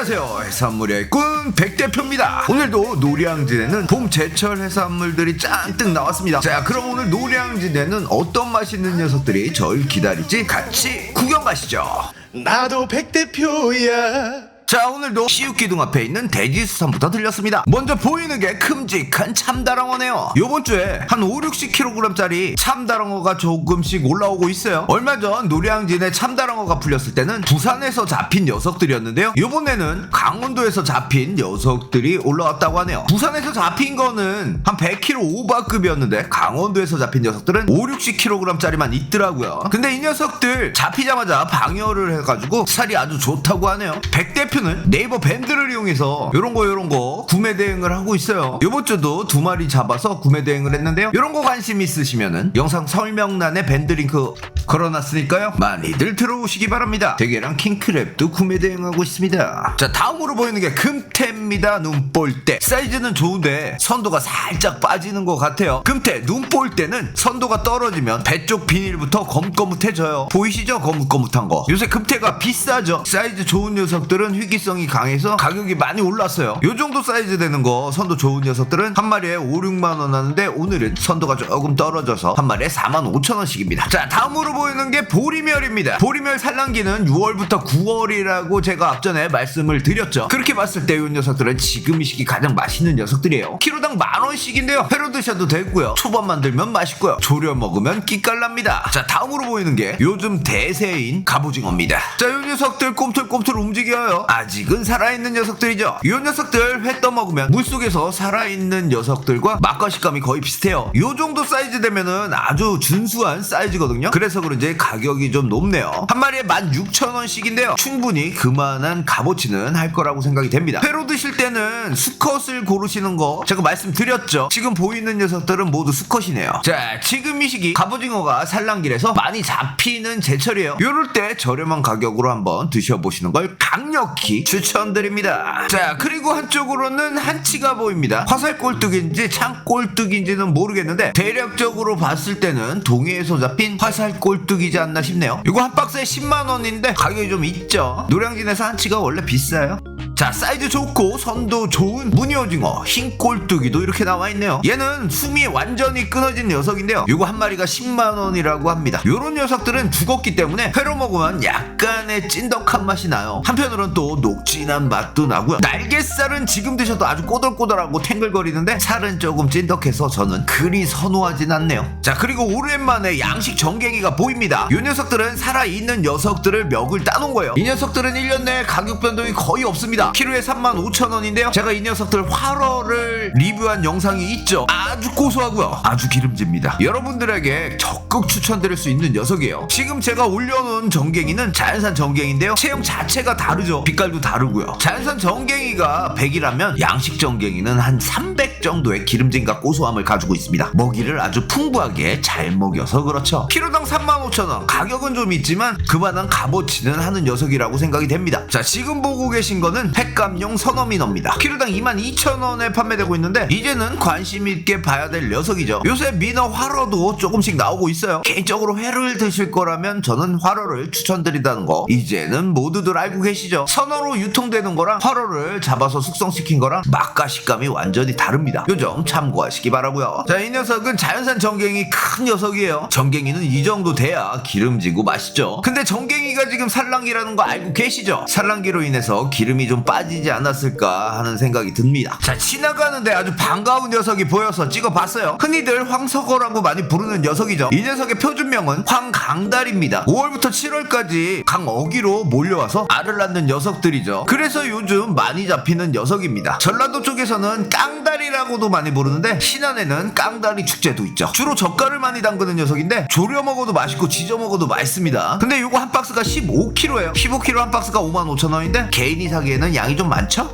안녕하세요. 해산물의 꾼 백대표입니다. 오늘도 노량진에는 봄 제철 해산물들이 잔뜩 나왔습니다. 자 그럼 오늘 노량진에는 어떤 맛있는 녀석들이 절 기다릴지 같이 구경 가시죠. 나도 백대표야 자 오늘도 시육기둥 앞에 있는 돼지수산부터 들렸습니다. 먼저 보이는 게 큼직한 참다랑어네요. 요번 주에 한 5, 60kg짜리 참다랑어가 조금씩 올라오고 있어요. 얼마 전 노량진에 참다랑어가 풀렸을 때는 부산에서 잡힌 녀석들이었는데요. 요번에는 강원도에서 잡힌 녀석들이 올라왔다고 하네요. 부산에서 잡힌 거는 한 100kg 오바급이었는데 강원도에서 잡힌 녀석들은 5, 60kg짜리만 있더라고요. 근데 이 녀석들 잡히자마자 방열을 해가지고 살이 아주 좋다고 하네요. 백 대표 는 네이버 밴드를 이용해서 요런 거 요런 거 구매 대행을 하고 있어요. 요번 주도 두 마리 잡아서 구매 대행을 했는데요. 요런 거 관심 있으시면은 영상 설명란에 밴드 링크 걸어놨으니까요. 많이들 들어오시기 바랍니다. 대게랑 킹크랩도 구매 대행하고 있습니다. 자 다음으로 보이는 게 금태입니다. 눈볼대 사이즈는 좋은데 선도가 살짝 빠지는 것 같아요. 금태 눈볼대는 선도가 떨어지면 배 쪽 비닐부터 거뭇거뭇해져요. 보이시죠? 거뭇거뭇한 거. 요새 금태가 비싸죠? 사이즈 좋은 녀석들은 희귀성이 강해서 가격이 많이 올랐어요. 요 정도 사이즈 되는 거 선도 좋은 녀석들은 한 마리에 5, 6만 원 하는데 오늘은 선도가 조금 떨어져서 한 마리에 4만 5천 원씩입니다. 자 다음으로 보이는 게 보리멸입니다. 보리멸 산란기는 6월부터 9월이라고 제가 앞전에 말씀을 드렸죠. 그렇게 봤을 때이 녀석들은 지금 이 시기 가장 맛있는 녀석들이에요. 키로당 만 원씩인데요. 회로 드셔도 되고요. 초밥 만들면 맛있고요. 조려 먹으면 기깔납니다. 자 다음으로 보이는 게 요즘 대세인 갑오징어입니다. 자이 녀석들 꼼틀꼼틀 움직여요. 아 직은 살아있는 녀석들이죠. 이 녀석들 회 떠먹으면 물속에서 살아있는 녀석들과 맛과 식감이 거의 비슷해요. 요 정도 사이즈 되면은 아주 준수한 사이즈거든요. 그래서 그런지 가격이 좀 높네요. 한 마리에 16,000원씩인데요. 충분히 그만한 값어치는 할 거라고 생각이 됩니다. 회로 드실 때는 수컷을 고르시는 거 제가 말씀드렸죠. 지금 보이는 녀석들은 모두 수컷이네요. 자 지금 이 시기 갑오징어가 산란길에서 많이 잡히는 제철이에요. 요럴 때 저렴한 가격으로 한번 드셔보시는 걸 강력 히 추천드립니다. 자 그리고 한쪽으로는 한치가 보입니다. 화살 꼴뚜기인지 창 꼴뚜기인지는 모르겠는데 대략적으로 봤을 때는 동해에서 잡힌 화살 꼴뚜기지 않나 싶네요. 이거 한 박스에 10만 원인데 가격이 좀 있죠? 노량진에서 한치가 원래 비싸요 자 사이즈 좋고 선도 좋은 무늬오징어 흰 꼴뚜기도 이렇게 나와 있네요. 얘는 숨이 완전히 끊어진 녀석인데요. 요거 한 마리가 10만원이라고 합니다. 요런 녀석들은 죽었기 때문에 회로 먹으면 약간의 찐덕한 맛이 나요. 한편으로는 또 녹진한 맛도 나고요. 날개살은 지금 드셔도 아주 꼬들꼬들하고 탱글거리는데 살은 조금 찐덕해서 저는 그리 선호하진 않네요. 자 그리고 오랜만에 양식 정갱이가 보입니다. 요 녀석들은 살아있는 녀석들을 멱을 따놓은 거예요. 이 녀석들은 1년 내에 가격 변동이 거의 없습니다 키로에 35,000원인데요. 제가 이 녀석들 활어를 리뷰한 영상이 있죠. 아주 고소하고요. 아주 기름집니다. 여러분들에게 적극 추천드릴 수 있는 녀석이에요. 지금 제가 올려놓은 정갱이는 자연산 정갱인데요. 체형 자체가 다르죠. 빛깔도 다르고요. 자연산 정갱이가 100이라면 양식 정갱이는 한 300 정도의 기름짐과 고소함을 가지고 있습니다. 먹이를 아주 풍부하게 잘 먹여서 그렇죠. 키로당 35,000원. 가격은 좀 있지만 그만한 값어치는 하는 녀석이라고 생각이 됩니다. 자 지금 보고 계신 거는 횟감용 선어민어입니다. 키로당 22,000원에 판매되고 있는데 이제는 관심 있게 봐야 될 녀석이죠. 요새 민어 활어도 조금씩 나오고 있어요. 개인적으로 회를 드실 거라면 저는 활어를 추천드린다는 거. 이제는 모두들 알고 계시죠? 선어로 유통되는 거랑 활어를 잡아서 숙성시킨 거랑 맛과 식감이 완전히 다릅니다. 요점 참고하시기 바라고요. 자 이 녀석은 자연산 정갱이 큰 녀석이에요. 정갱이는 이 정도 돼야 기름지고 맛있죠. 근데 정갱이가 지금 산란기라는 거 알고 계시죠? 산란기로 인해서 기름이 좀 빠지지 않았을까 하는 생각이 듭니다. 자 지나가는데 아주 반가운 녀석이 보여서 찍어봤어요. 흔히들 황석어라고 많이 부르는 녀석이죠. 이 녀석의 표준명은 황강달입니다. 5월부터 7월까지 강어기로 몰려와서 알을 낳는 녀석들이죠. 그래서 요즘 많이 잡히는 녀석입니다. 전라도 쪽에서는 깡다리라고도 많이 부르는데 신안에는 깡다리 축제도 있죠. 주로 젓갈을 많이 담그는 녀석인데 조려 먹어도 맛있고 지져 먹어도 맛있습니다. 근데 요거 한 박스가 15kg예요. 15kg 한 박스가 55,000원인데 개인이 사기에는 양이 좀 많죠?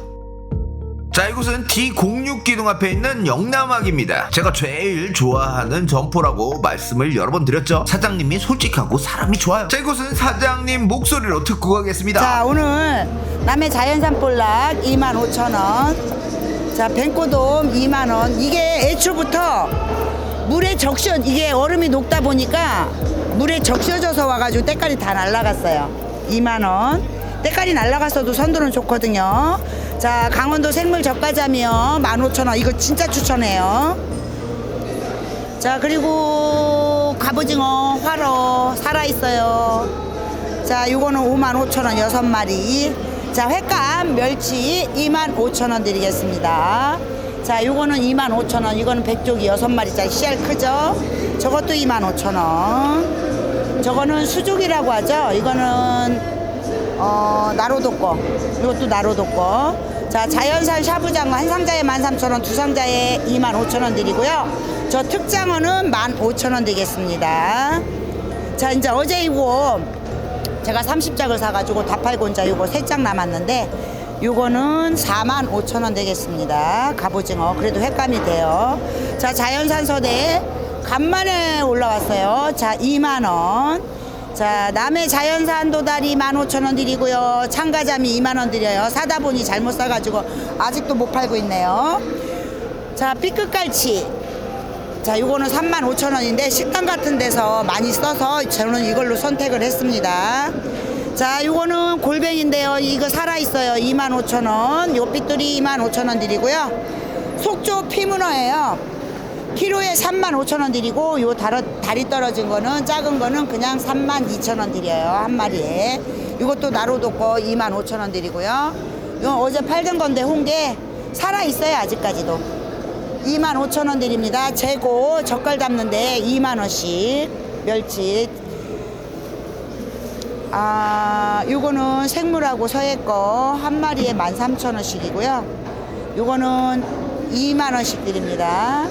자 이곳은 D06 기둥 앞에 있는 영남학입니다. 제가 제일 좋아하는 점포라고 말씀을 여러 번 드렸죠. 사장님이 솔직하고 사람이 좋아요. 자 이곳은 사장님 목소리로 듣고 가겠습니다. 자 오늘 남해 자연산 볼락 25,000원 자 뱅꼬돔 2만원. 이게 애초부터 물에 적셔 이게 얼음이 녹다 보니까 물에 적셔져서 와가지고 때깔이 다 날라갔어요. 2만원 때깔이 날라갔어도 선도는 좋거든요. 자, 강원도 생물 젓가자미요. 15,000원. 이거 진짜 추천해요. 자, 그리고 갑오징어, 화로 살아있어요. 자, 요거는 55,000원 여섯 마리 자, 횟감, 멸치 25,000원 드리겠습니다. 자, 요거는 25,000원. 이거는 백조기 여섯 마리짜리 씨알 크죠? 저것도 25,000원. 저거는 수족이라고 하죠. 이거는 어, 나로도 거. 이것도 나로도 거. 자, 자연산 샤브장어 한 상자에 13,000원, 두 상자에 25,000원 드리고요. 저 특장어는 15,000원 되겠습니다. 자, 이제 어제 이거 제가 30장을 사가지고 다 팔고 이제 이거 3장 남았는데 요거는 4만 5천 원 되겠습니다. 갑오징어 그래도 횟감이 돼요. 자 자연산 서대 간만에 올라왔어요. 자 2만 원. 자 남해 자연산 도다리 1만 5천 원 드리고요. 참가자미 2만 원 드려요. 사다 보니 잘못 사가지고 아직도 못 팔고 있네요. 자 삐끗갈치 자, 요거는 3만 5천 원인데 식당 같은 데서 많이 써서 저는 이걸로 선택을 했습니다. 자, 요거는 골뱅인데요. 이거 살아 있어요. 2만 5천 원. 요 삐뚤이 2만 5천 원 드리고요. 속조 피문어예요. 키로에 3만 5천 원 드리고 요 다리, 다리 떨어진 거는 작은 거는 그냥 3만 2천 원 드려요. 한 마리에. 이것도 나로도 거 2만 5천 원 드리고요. 요 어제 팔던 건데 홍게 살아 있어요. 아직까지도. 2만 5천 원 드립니다. 재고 젓갈 담는데 2만 원씩 멸치. 아, 요거는 생물하고 서해 거 한 마리에 13,000원씩이고요. 요거는 2만 원씩 드립니다.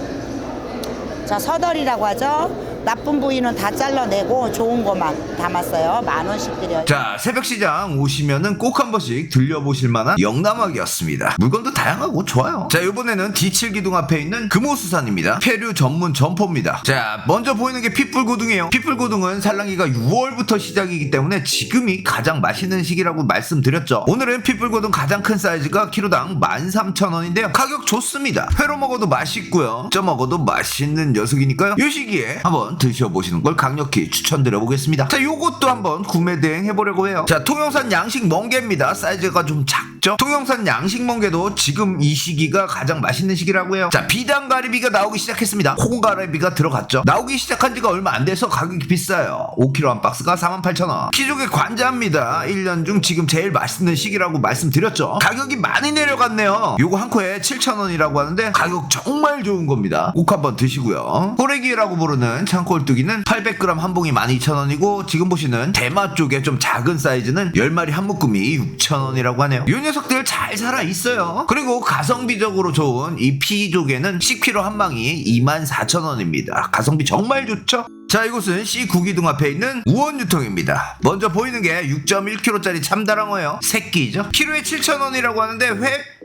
자, 서덜이라고 하죠. 나쁜 부위는 다 잘라내고 좋은 것만 담았어요. 만 원씩 드려요. 자 새벽시장 오시면은 꼭 한 번씩 들려보실 만한 영남학이었습니다. 물건도 다양하고 좋아요. 자 이번에는 D7 기둥 앞에 있는 금호수산입니다. 폐류 전문 점포입니다. 자 먼저 보이는 게 핏불고등이에요. 핏불고등은 산란기가 6월부터 시작이기 때문에 지금이 가장 맛있는 시기라고 말씀드렸죠. 오늘은 핏불고등 가장 큰 사이즈가 키로당 13,000원인데요. 가격 좋습니다. 회로 먹어도 맛있고요. 쪄 먹어도 맛있는 녀석이니까요. 이 시기에 한번 드셔보시는 걸 강력히 추천드려 보겠습니다. 자 요것도 한번 구매 대행 해 보려고 해요. 자 통영산 양식 멍게입니다. 사이즈가 좀 작 죠? 통영산 양식 멍게도 지금 이 시기가 가장 맛있는 시기라고 해요. 자 비단가리비가 나오기 시작했습니다. 콩가리비가 들어갔죠. 나오기 시작한 지가 얼마 안 돼서 가격이 비싸요. 5kg 한 박스가 48,000원. 키조개 관자입니다. 1년 중 지금 제일 맛있는 시기라고 말씀드렸죠. 가격이 많이 내려갔네요. 요거 한 코에 7,000원이라고 하는데 가격 정말 좋은 겁니다. 꼭 한번 드시고요. 호래기라고 부르는 창골뚜기는 800g 한 봉이 12,000원이고 지금 보시는 대마 쪽에 좀 작은 사이즈는 10마리 한 묶음이 6,000원이라고 하네요. 요 녀석들 잘 살아 있어요. 그리고 가성비적으로 좋은 이 피조개는 10kg 한 망이 24,000원입니다. 가성비 정말 좋죠? 자 이곳은 C9기둥 앞에 있는 우원유통입니다. 먼저 보이는 게 6.1kg짜리 참다랑어예요. 새끼죠? 키로에 7,000원이라고 하는데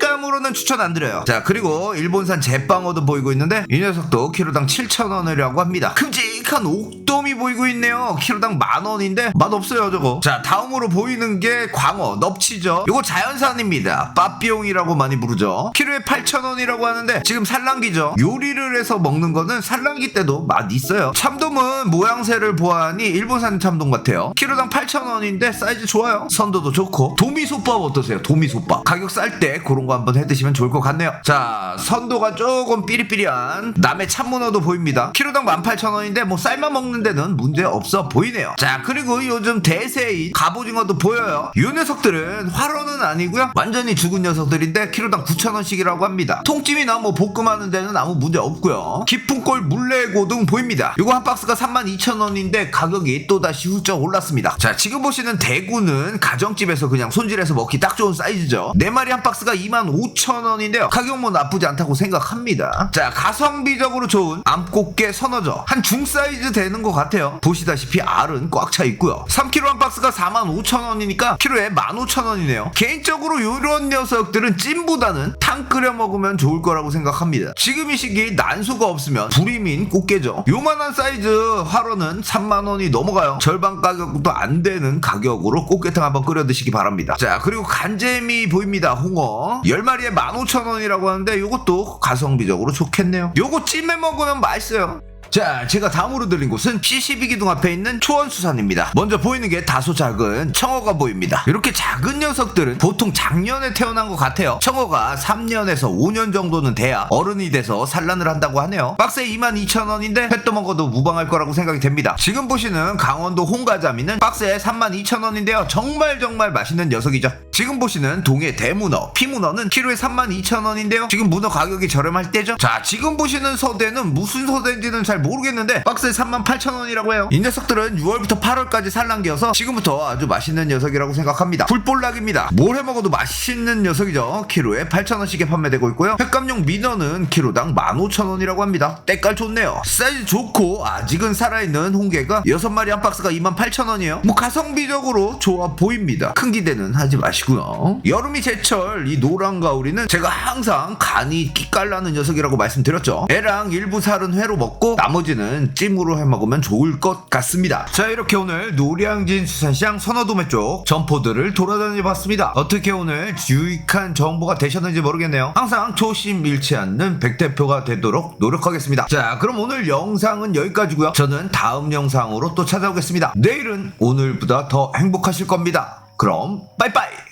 횟감으로는 추천 안 드려요. 자 그리고 일본산 제빵어도 보이고 있는데 이 녀석도 키로당 7,000원이라고 합니다. 큼 직한 옥돔이 보이고 있네요. 키로당 만 원인데 맛없어요 저거. 자 다음으로 보이는 게 광어 넙치죠. 이거 자연산입니다. 빠삐용이라고 많이 부르죠. 키로에 8,000원이라고 하는데 지금 산란기죠. 요리를 해서 먹는 거는 산란기 때도 맛 있어요. 참돔은 모양새를 보아하니 일본산 참돔 같아요. 키로당 8,000원인데 사이즈 좋아요. 선도도 좋고. 도미솥밥 어떠세요? 도미솥밥. 가격 쌀 때 그런 거 한번 해 드시면 좋을 것 같네요. 자 선도가 조금 삐리삐리한 남의 참문어도 보입니다. 키로당 18,000원인데 뭐 쌀만 먹는 데는 문제 없어 보이네요. 자 그리고 요즘 대세인 갑오징어도 보여요. 이 녀석들은 활어는 아니고요. 완전히 죽은 녀석들인데 키로당 9,000원씩이라고 합니다. 통찜이나 뭐 볶음하는 데는 아무 문제 없고요. 깊은 꼴 물레고 등 보입니다. 이거 한 박스가 32,000원인데 가격이 또다시 훌쩍 올랐습니다. 자 지금 보시는 대구는 가정집에서 그냥 손질해서 먹기 딱 좋은 사이즈죠. 4마리 한 박스가 25,000원인데요. 가격 뭐 나쁘지 않다고 생각합니다. 자 가성비적으로 좋은 암꽃게 선어죠. 한 중사 이즈 되는 것 같아요. 보시다시피 알은 꽉 차 있고요. 3kg 한 박스가 45,000원이니까 키로에 15,000원이네요. 개인적으로 이런 녀석들은 찜보다는 탕 끓여 먹으면 좋을 거라고 생각합니다. 지금 이 시기 난수가 없으면 불임인 꽃게죠. 요만한 사이즈 화로는 3만원이 넘어가요. 절반 가격도 안 되는 가격으로 꽃게탕 한번 끓여 드시기 바랍니다. 자 그리고 간재미 보입니다. 홍어. 10마리에 15,000원이라고 하는데 요것도 가성비적으로 좋겠네요. 요거 찜해 먹으면 맛있어요 자, 제가 다음으로 들린 곳은 C12기둥 앞에 있는 초원수산입니다. 먼저 보이는 게 다소 작은 청어가 보입니다. 이렇게 작은 녀석들은 보통 작년에 태어난 것 같아요. 청어가 3년에서 5년 정도는 돼야 어른이 돼서 산란을 한다고 하네요. 박스에 22,000원인데 회 떠먹어도 무방할 거라고 생각이 됩니다. 지금 보시는 강원도 홍가자미는 박스에 32,000원인데요. 정말 정말 맛있는 녀석이죠. 지금 보시는 동해 대문어, 피문어는 키로에 32,000원인데요. 지금 문어 가격이 저렴할 때죠. 자, 지금 보시는 서대는 무슨 서대인지는 잘 모르겠는데 박스에 38,000원이라고 해요. 이 녀석들은 6월부터 8월까지 산란기여서 지금부터 아주 맛있는 녀석이라고 생각합니다. 불볼락입니다. 뭘 해먹어도 맛있는 녀석이죠. 키로에 8,000원씩에 판매되고 있고요. 횟감용 민어는 키로당 15,000원이라고 합니다. 때깔 좋네요. 사이즈 좋고 아직은 살아있는 홍게가 6마리 한 박스가 28,000원이에요. 뭐 가성비적으로 좋아 보입니다. 큰 기대는 하지 마시고요. 여름이 제철 이 노란 가오리는 제가 항상 간이 끼깔나는 녀석이라고 말씀드렸죠. 애랑 일부 살은 회로 먹고 나머지는 찜으로 해 먹으면 좋을 것 같습니다. 자 이렇게 오늘 노량진 수산시장 선어도매 쪽 점포들을 돌아다녀 봤습니다. 어떻게 오늘 유익한 정보가 되셨는지 모르겠네요. 항상 초심 잃지 않는 백 대표가 되도록 노력하겠습니다. 자 그럼 오늘 영상은 여기까지고요. 저는 다음 영상으로 또 찾아오겠습니다. 내일은 오늘보다 더 행복하실 겁니다. 그럼 빠이빠이.